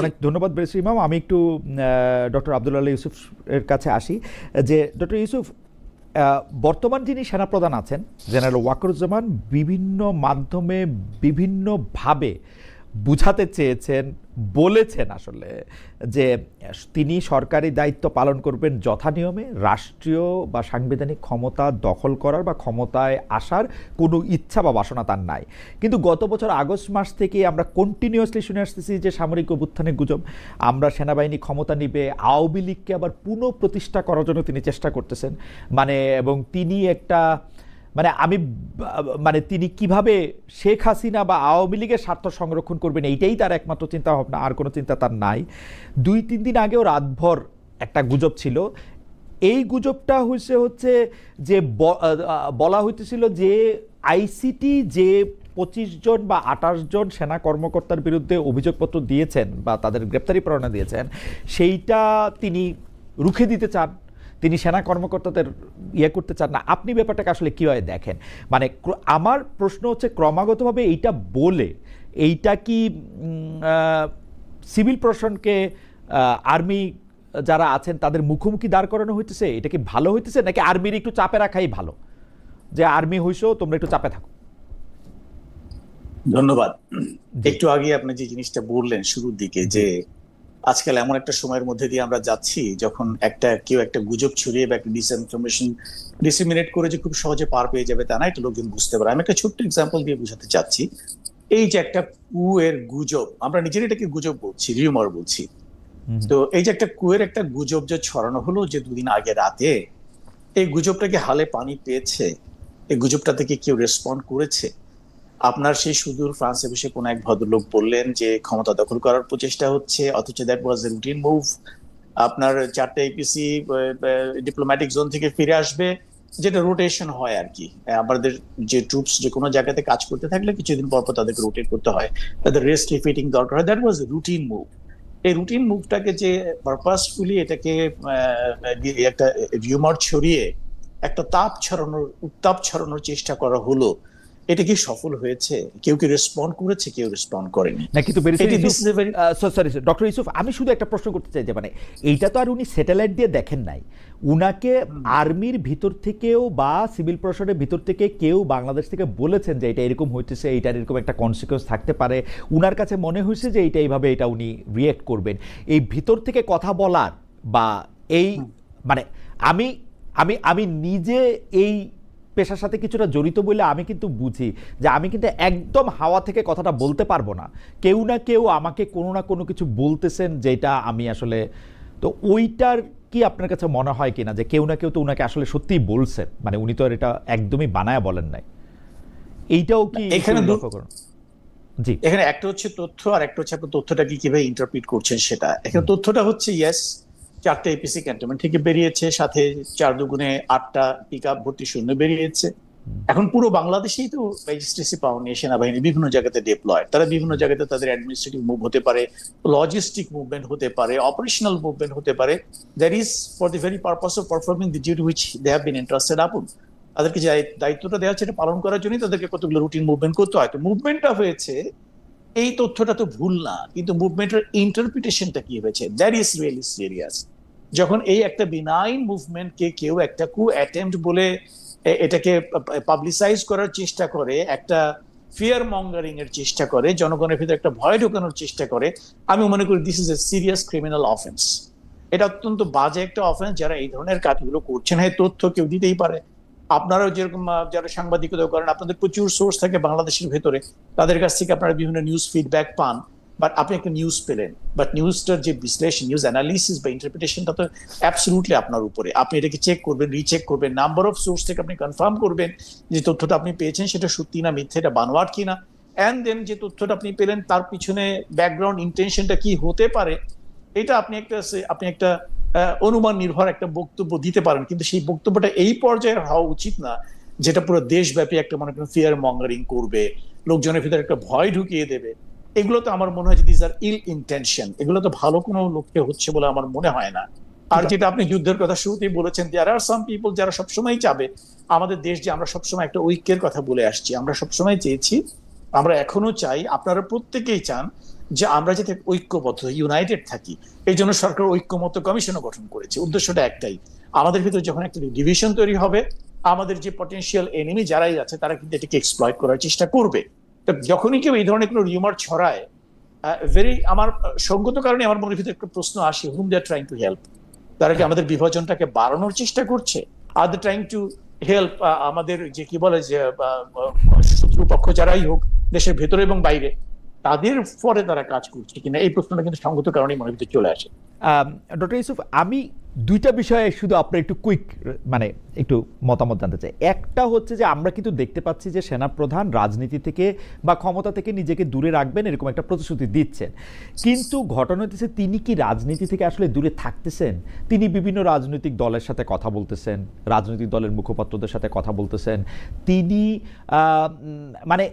অনেক ধন্যবাদ বেরিস ইমাম। আমি একটু ডক্টর আব্দুল আল্লাহ ইউসুফ এর কাছে আসি, যে ডক্টর ইউসুফ বর্তমান যিনি সেনাপ্রধান আছেন, জেনারেল ওয়াকরুজ্জামান, বিভিন্ন মাধ্যমে বিভিন্নভাবে বুঝাতে চেয়েছেন, বলেছেন আসলে যে তিনি সরকারি দায়িত্ব পালন করবেন যথানিয়মে রাষ্ট্রীয় বা সাংবিধানিক ক্ষমতা দখল করার বা ক্ষমতায় আসার কোনো ইচ্ছা বা বাসনা তার নাই। কিন্তু গত বছর আগস্ট মাস থেকে আমরা কন্টিনিউয়াসলি শুনে আসতেছি যে সামরিক অভ্যুত্থানের গুজব। আমরা সেনাবাহিনী ক্ষমতা নিবে, আওয়ামী লীগকে আবার পুনঃপ্রতিষ্ঠা করার জন্য তিনি চেষ্টা করতেছেন। মানে এবং তিনি একটা মানে আমি মানে তিনি কীভাবে শেখ হাসিনা বা আওয়ামী লীগের স্বার্থ সংরক্ষণ করবেন, এইটাই তার একমাত্র চিন্তা ভাবনা আর কোনো চিন্তা তার নাই। দুই, তিন দিন আগেও রাতভর একটা গুজব ছিল। এই গুজবটা হয়েছে হচ্ছে যে বলা হইতেছিল যে আইসিটি যে পঁচিশ জন বা আঠাশ জন সেনা কর্মকর্তার বিরুদ্ধে অভিযোগপত্র দিয়েছেন বা তাদের গ্রেপ্তারি পরোয়ানা দিয়েছেন, সেইটা তিনি রুখে দিতে চান। তিনি সেনা কর্মকর্তাদের ইয়ে করতে চান না। আপনি ব্যাপারটাকে আসলে কীভাবে দেখেন? মানে আমার প্রশ্ন হচ্ছে ক্রমাগতভাবে এইটা বলে এইটা কি সিভিল প্রশাসনকে আর্মি যারা আছেন তাদের মুখোমুখি দাঁড় করানো হইতেছে? এটা কি ভালো হইতেছে? নাকি আর্মির একটু চাপে রাখাই ভালো? যে আর্মি হইছো তোমরা একটু চাপে থাকো। ধন্যবাদ। একটু আগে আপনি যে জিনিসটা বললেন শুরুর দিকে যে আজকাল এমন একটা সময়ের মধ্যে দিয়ে আমরা যাচ্ছি যখন একটা কেউ একটা গুজব ছড়িয়ে বা একটা ডিসইনফরমেশন ডিসিমিনেট করে যে খুব সহজে পার পেয়ে যাবে তা না এটা লোকজন বুঝতে পারে। আমি একটা ছোট্ট এক্সাম্পল দিয়ে বোঝাতে চাচ্ছি। এই যে একটা কুয়ের গুজব আমরা নিজের এটাকে গুজব বলছি রিউমার বলছি। তো এই যে একটা কুয়ের একটা গুজব যে ছড়ানো হলো যে দুদিন আগে রাতে এই গুজবটাকে হালে পানি পেয়েছে? এই গুজবটা থেকে কেউ রেসপন্ড করেছে? আপনার সেই সুদূর ফ্রান্সে বসে কোন এক ভদ্রলোক বললেন যে ক্ষমতা দখল করার প্রচেষ্টা হচ্ছে, অথচ that was a routine move আপনার চারটে এপিসি ডিপ্লোম্যাটিক জোন থেকে ফিরে আসবে, যেটা রোটেশন হয় আর কি। আমাদের যে ট্রুপস যে কোনো জায়গাতে কাজ করতে থাকলে কিছুদিন পর পর তাদেরকে রোটেট করতে হয়। তাদের রেস্ট রিফিটিং দরকার হয়। That was a routine move এই রুটিন মুভটাকে যে পারপাসফুলি এটাকে একটা রিউমার ছড়িয়ে একটা তাপ ছড়ানোর, উত্তাপ ছড়ানোর চেষ্টা করা হলো এটা কি সফল হয়েছে? কেউ কি রেসপন্ড করেছে? কেউ রেসপন্ড করেনি। না কিন্তু এটি সরি ডক্টর ইউসুফ আমি শুধু একটা প্রশ্ন করতে চাই যে মানে এইটা তো আর উনি স্যাটেলাইট দিয়ে দেখেন নাই। উনাকে আর্মির ভিতর থেকেও বা সিভিল প্রশাসনের ভিতর থেকে কেউ বাংলাদেশ থেকে বলেছেন যে এটা এরকম হইতেছে এইটার এরকম একটা কনসিকোয়েন্স থাকতে পারে। উনার কাছে মনে হয়েছে যে এইটা এইভাবে এটা উনি রিয়েক্ট করবেন। এই ভিতর থেকে কথা বলার বা এই মানে আমি আমি আমি নিজে এই পেশার সাথে কিছুটা জড়িত বলে আমি কিন্তু বুঝি যে আমি কিন্তু একদম হাওয়া থেকে কথাটা বলতে পারব না। কেউ না কেউ আমাকে কোনো না কোনো কিছু বলতেছেন যেটা আমি আসলে তো ওইটার কি আপনার কাছে মনে হয় কিনা যে কেউ না কেউ তো উনাকে আসলে সত্যিই বলছেন? মানে উনি তো আর এটা একদমই বানায় বলেন নাই। এইটাও কি এখানে লক্ষ্য করুন। জি। এখানে একটা হচ্ছে তথ্য আর একটা হচ্ছে আপনি তথ্যটাকে কীভাবে ইন্টারপ্রিট করছেন সেটা। এখানে তথ্যটা হচ্ছে ইয়েস চারটে এপিসি ক্যান্টনমেন্ট থেকে বেরিয়েছে, সাথে চার দুগুণে আটটা পিক আপ ভর্তি শূন্য বেরিয়েছে। এখন পুরো বাংলাদেশেই তো ম্যাজিস্ট্রেসি পাওয়া নিয়ে সেনাবাহিনী বিভিন্ন জায়গাতে ডিপ্লয় তারা বিভিন্ন জায়গাতে তাদের অ্যাডমিনিস্ট্রেটিভ মুভ হতে পারে লজিস্টিক মুভমেন্ট হতে পারে অপারেশনাল মুভমেন্ট হতে পারে। That is for the very purpose of performing the duty which they have been interested upon তাদেরকে যে দায়িত্বটা দেওয়া হচ্ছে এটা পালন করার জন্যই তাদেরকে কতগুলো রুটিন মুভমেন্ট করতে হয়। তো মুভমেন্টটা হয়েছে, এই তথ্যটা তো ভুল না, কিন্তু মুভমেন্টের ইন্টারপ্রিটেশনটা কি হয়েছে? দ্যাট ইজ রিয়েলি সিরিয়াস যখন এই একটা বিনাইন মুভমেন্টকে কেউ একটা কু অ্যাটেম্প্ট বলে এটাকে পাবলিসাইজ করার চেষ্টা করে, একটা ফিয়ার মঙ্গারিং এর চেষ্টা করে, জনগণের ভিতরে একটা ভয় ঢোকানোর চেষ্টা করে, আমি মনে করি this is a serious criminal offence এটা অত্যন্ত বাজে একটা অফেন্স যারা এই ধরনের কাজগুলো করছেন। হ্যাঁ তথ্য কেউ দিতেই পারে। আপনারাও যেরকম যারা সাংবাদিকতা করেন, আপনাদের প্রচুর সোর্স থাকে বাংলাদেশের ভেতরে। তাদের কাছ থেকে আপনারা বিভিন্ন নিউজ ফিডব্যাক পান। বাট আপনি একটা নিউজ পেলেন। বাট নিউজটার যে বিশ্লেষণ নিউজ অ্যানালিসিস বা ইন্টারপ্রিটেশনটা তো অ্যাবসলুটলি আপনার উপরে। আপনি এটাকে চেক করবেন রিচেক করবেন নাম্বার অফ সোর্স থেকে আপনি কনফার্ম করবেন যে তথ্যটা আপনি পেয়েছেন, সেটা সত্যি না মিথ্যে, এটা কি না? অ্যান্ড দেন যে তথ্যটা আপনি পেলেন, তার পিছনে ব্যাকগ্রাউন্ড ইন্টেনশনটা কি হতে পারে, এটা আপনি একটা আপনি একটা অনুমান নির্ভর একটা বক্তব্য দিতে পারেন। কিন্তু সেই বক্তব্যটা এই পর্যায়ে হওয়া উচিত না, যেটা পুরো দেশব্যাপী একটা মনে করেন ফিয়ার মঙ্গারিং করবে, লোকজনের ভিতরে একটা ভয় ঢুকিয়ে দেবে। এগুলো তো আমার মনে হয় যে আর ইল ইন্টেনশন এগুলো তো ভালো কোনো লক্ষ্যে হচ্ছে বলে আমার মনে হয় না। আর যেটা আপনি যুদ্ধের কথা শুরুতেই বলেছেন দেয়ার আর সাম পিপল যারা সবসময় চাবে আমাদের দেশ যে আমরা সবসময় একটা ঐক্যের কথা বলে আসছি আমরা সবসময় চেয়েছি আমরা এখনও চাই আপনারা প্রত্যেকেই চান যে আমরা যাতে ঐক্যবদ্ধ ইউনাইটেড থাকি। এই জন্য সরকার ঐক্যমত কমিশনও গঠন করেছে। উদ্দেশ্যটা একটাই। আমাদের ভিতরে যখন একটা ডিভিশন তৈরি হবে আমাদের যে পটেনশিয়াল এনিমি যারাই আছে তারা কিন্তু এটাকে এক্সপ্লয়েট করার চেষ্টা করবে। তো যখনই কেউ এই ধরনের কোনো রিউমার ছড়ায় ভেরি আমার সঙ্গত কারণে আমার মনের ভিতরে একটা প্রশ্ন আসে whom they are trying to help তারা কি আমাদের বিভাজনটাকে বাড়ানোর চেষ্টা করছে? আর দে ট্রাইং টু হেল্প আমাদের যে কি বলে যে শত্রুপক্ষ যারাই হোক, দেশের ভেতরে এবং বাইরে, তাদের পরে তারা কাজ করছে কিনা? এই প্রশ্নটা কিন্তু সঙ্গত কারণেই মনের ভিতরে চলে আসে। ডক্টর ইউসুফ, আমি দুইটা বিষয়ে শুধু আপনার একটু কুইক মানে একটু মতামত জানতে চাই। একটা হচ্ছে যে আমরা কিন্তু দেখতে পাচ্ছি যে সেনাপ্রধান রাজনীতি থেকে বা ক্ষমতা থেকে নিজেকে দূরে রাখবেন এরকম একটা প্রতিশ্রুতি দিচ্ছেন। কিন্তু ঘটনা হচ্ছে তিনি কি রাজনীতি থেকে আসলে দূরে থাকতেছেন? তিনি বিভিন্ন রাজনৈতিক দলের সাথে কথা বলতেছেন, রাজনৈতিক দলের মুখপাত্রদের সাথে কথা বলতেছেন। তিনি মানে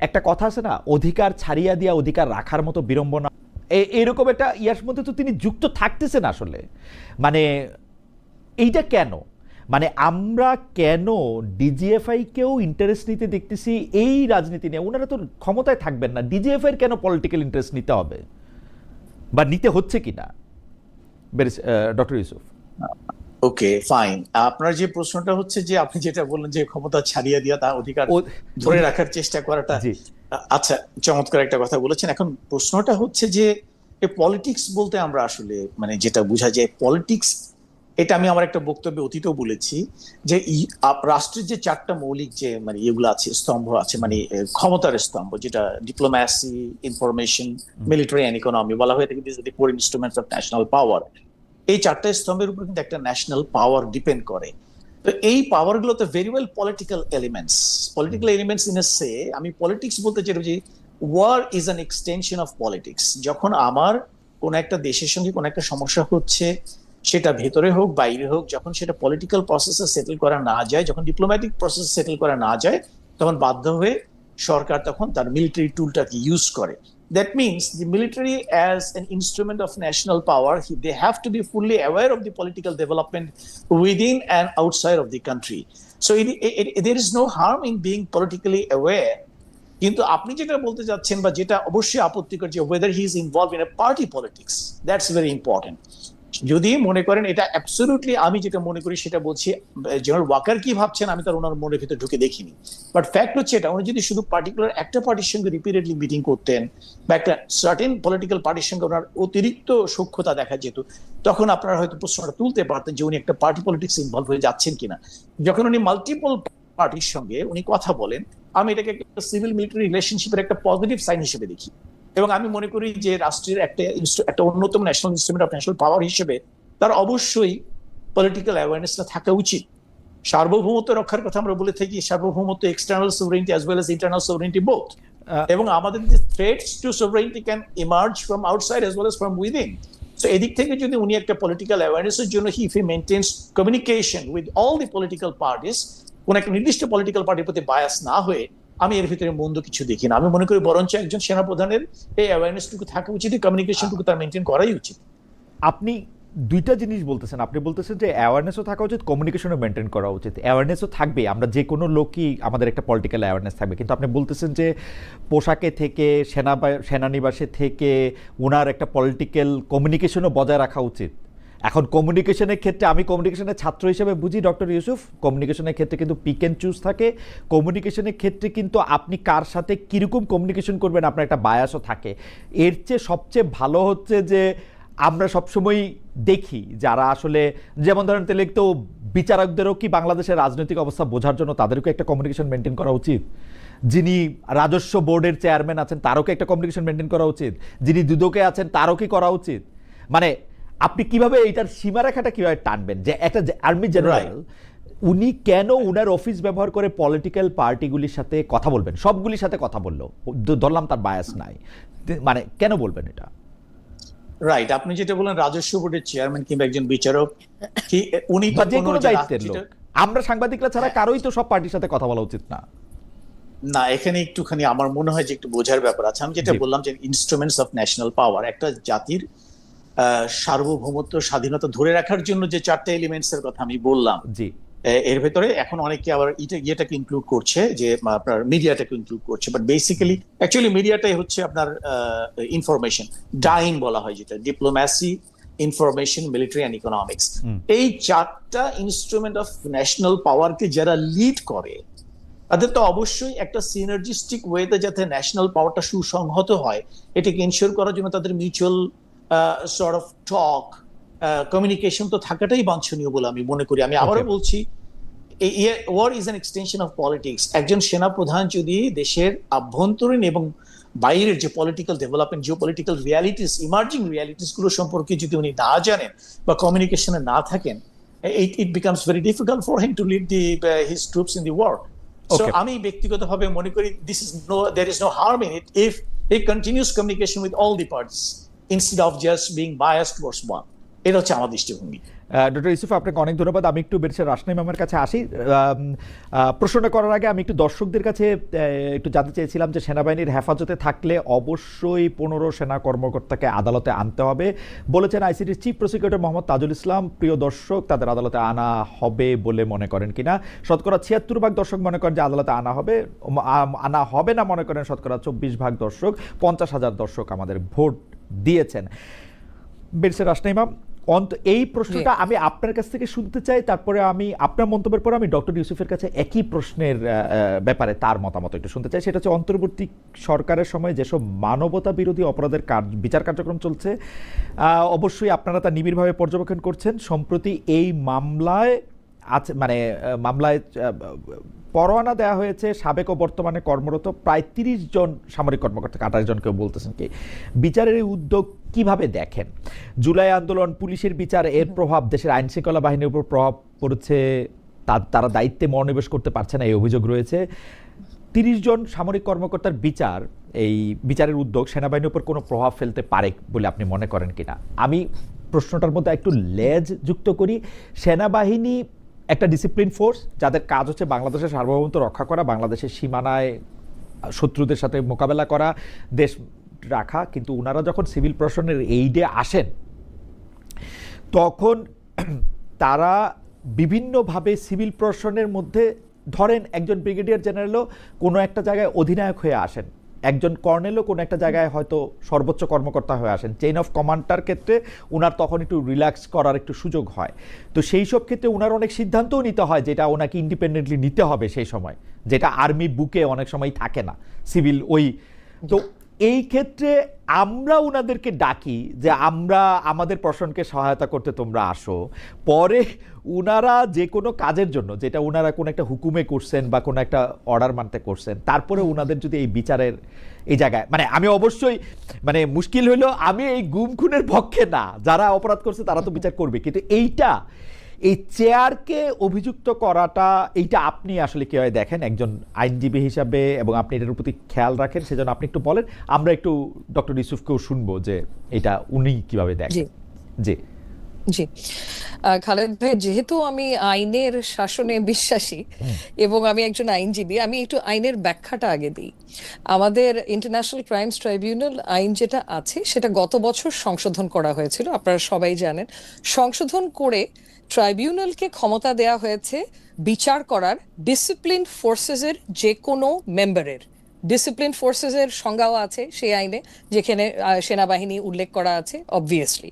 একটা কথা আছে না, অধিকার ছাড়িয়া দিয়া অধিকার রাখার মতো বিড়ম্বনা এরকম একটা ইয়ার মধ্যে তো তিনি যুক্ত থাকতেছেন আসলে। মানে এইটা কেন? মানে আমরা কেন ডিজিএফআই কেও ইন্টারেস্ট নিতে দেখতেছি এই রাজনীতি নিয়ে? ওনারা তো ক্ষমতায় থাকবেন না। ডিজিএফআই এর কেন পলিটিক্যাল ইন্টারেস্ট নিতে হবে? বা নিতে হচ্ছে কিনা ডক্টর ইউসুফ। Okay fine. আপনার যে প্রশ্নটা হচ্ছে যে আপনি যেটা বললেন যে ক্ষমতা ছাড়িয়ে দিয়া তা অধিকার ধরে রাখার চেষ্টা করাটা আচ্ছা চমৎকার একটা কথা বলেছেন। এখন প্রশ্নটা হচ্ছে যে পলিটিক্স বলতে আমরা আসলে মানে যেটা বোঝা যায় পলিটিক্স এটা আমি আমার একটা বক্তব্যে অতীতেও বলেছি যে রাষ্ট্রের যে চারটা মৌলিক যে মানে এগুলো আছে স্তম্ভ আছে মানে ক্ষমতার স্তম্ভ যেটা diplomacy information military and economy বলা হয়ে থাকে this the four instruments of national power এই চারটা স্তম্ভের উপর কিন্তু একটা ন্যাশনাল পাওয়ার ডিপেন্ড করে। তো এই পাওয়ারগুলো very well political elements political elements in a say আমি পলিটিক্স বলতে চাই যে war is an extension of politics যখন আমার কোন একটা দেশের সঙ্গে কোন একটা সমস্যা হচ্ছে সেটা ভেতরে হোক বাইরে হোক যখন সেটা পলিটিক্যাল প্রসেসে সেটেল করা না যায় যখন ডিপ্লোম্যাটিক প্রসেস সেটেল করা না যায় তখন বাধ্য হয়ে সরকার তখন তার মিলিটারি টুলটাকে ইউজ করে। that means the military as an instrument of national power he- they have to be fully aware of the political development within and outside of the country so it, it, it- there is no harm in being politically aware কিন্তু আপনি যেটা বলতে যাচ্ছেন বা যেটা অবশ্যই আপত্তিকর যে whether he is involve in a party politics that's very important যদি মনে করেন এটা অ্যাবসলিউটলি আমি যেটা মনে করি সেটা বলছি জেনারেল ওয়াকার কি ভাবছেন আমি তার ওনার মনের ভিতরে ঢুকে দেখিনি। বাট ফ্যাক্ট হচ্ছে এটা, উনি যদি শুধু পার্টিকুলার একটা পার্টির সঙ্গে রিপিটেডলি মিটিং করতেন বা একটা সার্টেন পলিটিক্যাল পার্টির সঙ্গে ওনার অতিরিক্ত সূক্ষ্মতা দেখা যেত, তখন আপনারা হয়তো প্রশ্নটা তুলতে পারতেন যে উনি একটা পার্টি পলিটিক্স ইনভলভ হয়ে যাচ্ছেন কিনা। যখন উনি মাল্টিপল পার্টির সঙ্গে উনি কথা বলেন, আমি এটাকে একটা সিভিল মিলিটারি রিলেশনশিপের একটা পজিটিভ সাইন হিসেবে দেখি। এবং আমি মনে করি যে রাষ্ট্রের একটা একটা অন্যতম national instrument of national power হিসেবে তার অবশ্যই পলিটিক্যাল অ্যাওয়ারনেসটা থাকা উচিত। সার্বভৌমত্ব রক্ষার কথা আমরা বলে থাকি সার্বভৌমত্ব external sovereignty as well as internal sovereignty both এবং আমাদের যে threats to sovereignty can emerge from outside as well as from within so এদিক থেকে যদি উনি একটা পলিটিক্যাল অ্যাওয়ারনেসের জন্য he he maintains communication with all the political parties কোন একটা নির্দিষ্ট পলিটিক্যাল পার্টির প্রতি বায়াস না হয়ে আমি এর ভিতরে মন্দ কিছু দেখি না। আমি মনে করি বরঞ্চ একজন সেনাপ্রধানের এই অ্যাওয়ারনেসটুকু থাকা উচিত কমিউনিকেশনটুকু তার মেনটেন করাই উচিত। আপনি দুইটা জিনিস বলতেছেন। আপনি বলতেছেন যে অ্যাওয়ারনেসও থাকা উচিত কমিউনিকেশনও মেনটেন করা উচিত। অ্যাওয়ারনেসও থাকবে। আমরা যে কোনো লোকই আমাদের একটা পলিটিক্যাল অ্যাওয়ারনেস থাকবে। কিন্তু আপনি বলতেছেন যে পোশাকে থেকে সেনা সেনানিবাসে থেকে ওনার একটা পলিটিক্যাল কমিউনিকেশনও বজায় রাখা উচিত। এখন কমিউনিকেশনের ক্ষেত্রে আমি কমিউনিকেশনের ছাত্র হিসেবে বুঝি ডক্টর ইউসুফ কমিউনিকেশনের ক্ষেত্রে কিন্তু পিক অ্যান্ড চুজ থাকে। কমিউনিকেশনের ক্ষেত্রে কিন্তু আপনি কার সাথে কীরকম কমিউনিকেশন করবেন, আপনার একটা বায়াসও থাকে। এর চেয়ে সবচেয়ে ভালো হচ্ছে যে, আমরা সবসময় দেখি যারা আসলে, যেমন ধরেন তাহলে তো বিচারকদেরও কি বাংলাদেশের রাজনৈতিক অবস্থা বোঝার জন্য তাদেরকে একটা কমিউনিকেশন মেনটেন করা উচিত? যিনি রাজস্ব বোর্ডের চেয়ারম্যান আছেন, তারও কি একটা কমিউনিকেশন মেনটেন করা উচিত? যিনি দুদকে আছেন, তারও কি করা উচিত? মানে আপনি কীভাবে এইটার সীমারেখাটা কীভাবে টানবেন? যে একটা আর্মি জেনারেল উনি কেন উনার অফিস ব্যবহার করে পলিটিক্যাল পার্টিগুলির সাথে কথা বলবেন? সবগুলির সাথে কথা বলল। ধরলাম তার বায়াস নাই। মানে কেন বলবেন এটা? রাইট আপনি যেটা বলেন রাজস্ব বোর্ডের চেয়ারম্যান কিংবা একজন বিচারক কি উনি যে কোনো দায়িত্বের লোক। আমরা সাংবাদিকরা ছাড়া কারোই তো সব পার্টির সাথে কথা বলা উচিত না। না এখানে একটুখানি আমার মনে হয় যে একটু বোঝার ব্যাপার আছে। আমি যেটা বললাম যে ইনস্ট্রুমেন্টস অফ ন্যাশনাল পাওয়ার একটা জাতির সার্বভৌমত্ব স্বাধীনতা ধরে রাখার জন্য যে চারটে এলিমেন্টস এর কথা আমি বললাম জি। এর ভেতরে এখন অনেকে আবার ইয়েটাকে ইনক্লুড করছে যে আপনার মিডিয়াটাকে ইনক্লুড করছে। বাট বেসিক্যালি অ্যাকচুয়ালি মিডিয়াটাই হচ্ছে আপনার ইনফরমেশন ডাইন বলা হয় যেটা diplomacy information military and economics এই চারটা ইনস্ট্রুমেন্ট অফ ন্যাশনাল পাওয়ারকে যারা লিড করে তাদের তো অবশ্যই একটা সিনার্জিস্টিক ওয়েতে যাতে ন্যাশনাল পাওয়ারটা সুসংহত হয় এটাকে ইনশিওর করার জন্য তাদের mutual sort of talk communication তো থাকাটাই বাঞ্ছনীয় বলে আমি মনে করি আমি আবারও বলছি war is an extension of politics একজন সেনাপ্রধান যদি দেশের আভ্যন্তরীণ এবং বাইরের যে political development geo political realities emerging রিয়ালিটিসগুলো সম্পর্কে যদি উনি না জানেন বা কমিউনিকেশনে না থাকেন becomes very difficult for him to lead the uh, his troops in the war. So Okay. আমি ব্যক্তিগতভাবে মনে করি this is no there is no harm in it if he continues communication with all the parties instead of just being biased towards one. এটা হচ্ছে আমার দৃষ্টিভঙ্গি। Doctor Yusuf, আপনাকে অনেক ধন্যবাদ। আমি একটু বেরসে রাসনাই ম্যামের কাছে আসি। প্রশ্নটা করার আগে আমি একটু দর্শকদের কাছে একটু জানতে চেয়েছিলাম যে সেনাবাহিনীর হেফাজতে থাকলে অবশ্যই পনেরো সেনা কর্মকর্তাকে আদালতে আনতে হবে। বলেছেন আইসিটির চিফ প্রসিকিউটর মোহাম্মদ তাজুল ইসলাম, প্রিয় দর্শক, তাদের আদালতে আনা হবে বলে মনে করেন কিনা? শতকরা ছিয়াত্তর ভাগ দর্শক মনে করেন যে আদালতে আনা হবে আনা হবে না মনে করেন শতকরা চব্বিশ ভাগ দর্শক। পঞ্চাশ হাজার দর্শক আমাদের ভোট দিয়েছেন। বেরসে রাসনাইমাম অন্ত এই প্রশ্নটা আমি আপনার কাছ থেকে শুনতে চাই তারপরে আমি আপনার মন্তব্যের পর আমি ডক্টর ইউসুফের কাছে একই প্রশ্নের ব্যাপারে তার মতামত একটু শুনতে চাই। সেটা হচ্ছে অন্তর্বর্তী সরকারের সময় যেসব মানবতা বিরোধী অপরাধের কার্য বিচার কার্যক্রম চলছে অবশ্যই আপনারা তা নিবিড়ভাবে পর্যবেক্ষণ করছেন। সম্প্রতি এই মামলায় আছে মানে মামলায় পরোয়ানা দেওয়া হয়েছে, সাবেক ও বর্তমানে কর্মরত প্রায় তিরিশ জন সামরিক কর্মকর্তা, আঠাশ জন কেউ বলতেছেন কি, বিচারের এই উদ্যোগ কীভাবে দেখেন? জুলাই আন্দোলন, পুলিশের বিচার, এর প্রভাব, দেশের আইন শৃঙ্খলা বাহিনীর উপর প্রভাব পড়েছে তারা দায়িত্বে মনোনিবেশ করতে পারছে না, এই অভিযোগ রয়েছে। তিরিশ জন সামরিক কর্মকর্তার বিচার, এই বিচারের উদ্যোগ সেনাবাহিনীর উপর কোনো প্রভাব ফেলতে পারে বলে আপনি মনে করেন কিনা? আমি প্রশ্নটার মধ্যে একটু লেজ যুক্ত করি, সেনাবাহিনী একটা ডিসিপ্লিন ফোর্স যাদের কাজ হচ্ছে বাংলাদেশের সার্বভৌমত্ব রক্ষা করা, বাংলাদেশের সীমানায় শত্রুদের সাথে মোকাবেলা করা, দেশ রাখা। কিন্তু ওনারা যখন সিভিল প্রশাসনের এইডে আসেন, তখন তারা বিভিন্নভাবে সিভিল প্রশাসনের মধ্যে ধরেন একজন ব্রিগেডিয়ার জেনারেলও কোনো একটা জায়গায় অধিনায়ক হয়ে আসেন। একজন কর্নেলও কোনো একটা জায়গায় হয়তো সর্বোচ্চ কর্মকর্তা হয়ে আসেন। চেইন অফ কমান্ডার ক্ষেত্রে ওনার তখন একটু রিল্যাক্স করার একটু সুযোগ হয়। তো সেই সব ক্ষেত্রে ওনার অনেক সিদ্ধান্তও নিতে হয় যেটা ওনাকে ইন্ডিপেন্ডেন্টলি নিতে হবে সেই সময়। যেটা আর্মি বুকে অনেক সময় থাকে না। সিভিল ওই তো এই ক্ষেত্রে আমরা ওনাদেরকে ডাকি যে আমরা আমাদের প্রশাসনকে সহায়তা করতে তোমরা আসো। পরে উনারা যে কোনো কাজের জন্য, যেটা ওনারা কোনো একটা হুকুমে করছেন বা কোনো একটা অর্ডার মানতে করছেন, তারপরে ওনাদের যদি এই বিচারের এই জায়গায় মানে আমি অবশ্যই মানে মুশকিল হলো আমি এই গুম খুনের পক্ষে না। যারা অপরাধ করছে তারা তো বিচার করবে। কিন্তু এইটা এই চেয়ারকে অভিযুক্ত করাটা এইটা আপনি আসলে কীভাবে দেখেন? একজন আইনজীবী হিসাবে এবং আপনি এটার প্রতি খেয়াল রাখেন? সেজন্য আপনি একটু বলেন। আমরা একটু ডক্টর ইউসুফকেও শুনব যে এটা উনি কীভাবে দেখেন। জি। জি। খালেদ ভাই যেহেতু আমি আইনের শাসনে বিশ্বাসী এবং আমি একজন আইনজীবী আমি একটু আইনের ব্যাখ্যাটা আগে দিই। আমাদের ইন্টারন্যাশনাল ক্রাইমস ট্রাইব্যুনাল আইন যেটা আছে সেটা গত বছর সংশোধন করা হয়েছিল আপনারা সবাই জানেন। সংশোধন করে ট্রাইব্যুনালকে ক্ষমতা দেয়া হয়েছে বিচার করার ডিসিপ্লিন ফোর্সেসের যে কোনো মেম্বারের ডিসিপ্লিন ফোর্সেসের সংজ্ঞাও আছে সেই আইনে, যেখানে সেনাবাহিনী উল্লেখ করা আছে অবভিয়াসলি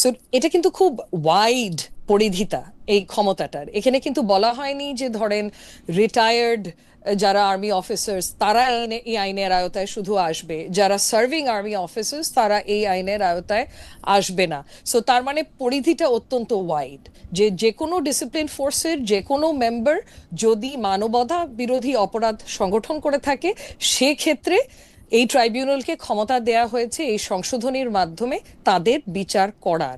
সো এটা কিন্তু খুব ওয়াইড পরিধিতা এই ক্ষমতাটার। এখানে কিন্তু বলা হয়নি যে ধরেন রিটায়ার্ড যারা আর্মি অফিসার্স তারা এই- আইনের আওতায় শুধু আসবে। যারা সার্ভিং আর্মি অফিসার্স তারা এই আইনের আওতায় আসবে না। সো তার মানে পরিধিটা অত্যন্ত ওয়াইড যে যে কোনো ডিসিপ্লিন ফোর্সের যে কোনো মেম্বার যদি মানবতা বিরোধী অপরাধ সংগঠন করে থাকে, সেক্ষেত্রে এই ট্রাইব্যুনালকে ক্ষমতা দেয়া হয়েছে এই সংশোধনীর মাধ্যমে তাদের বিচার করার।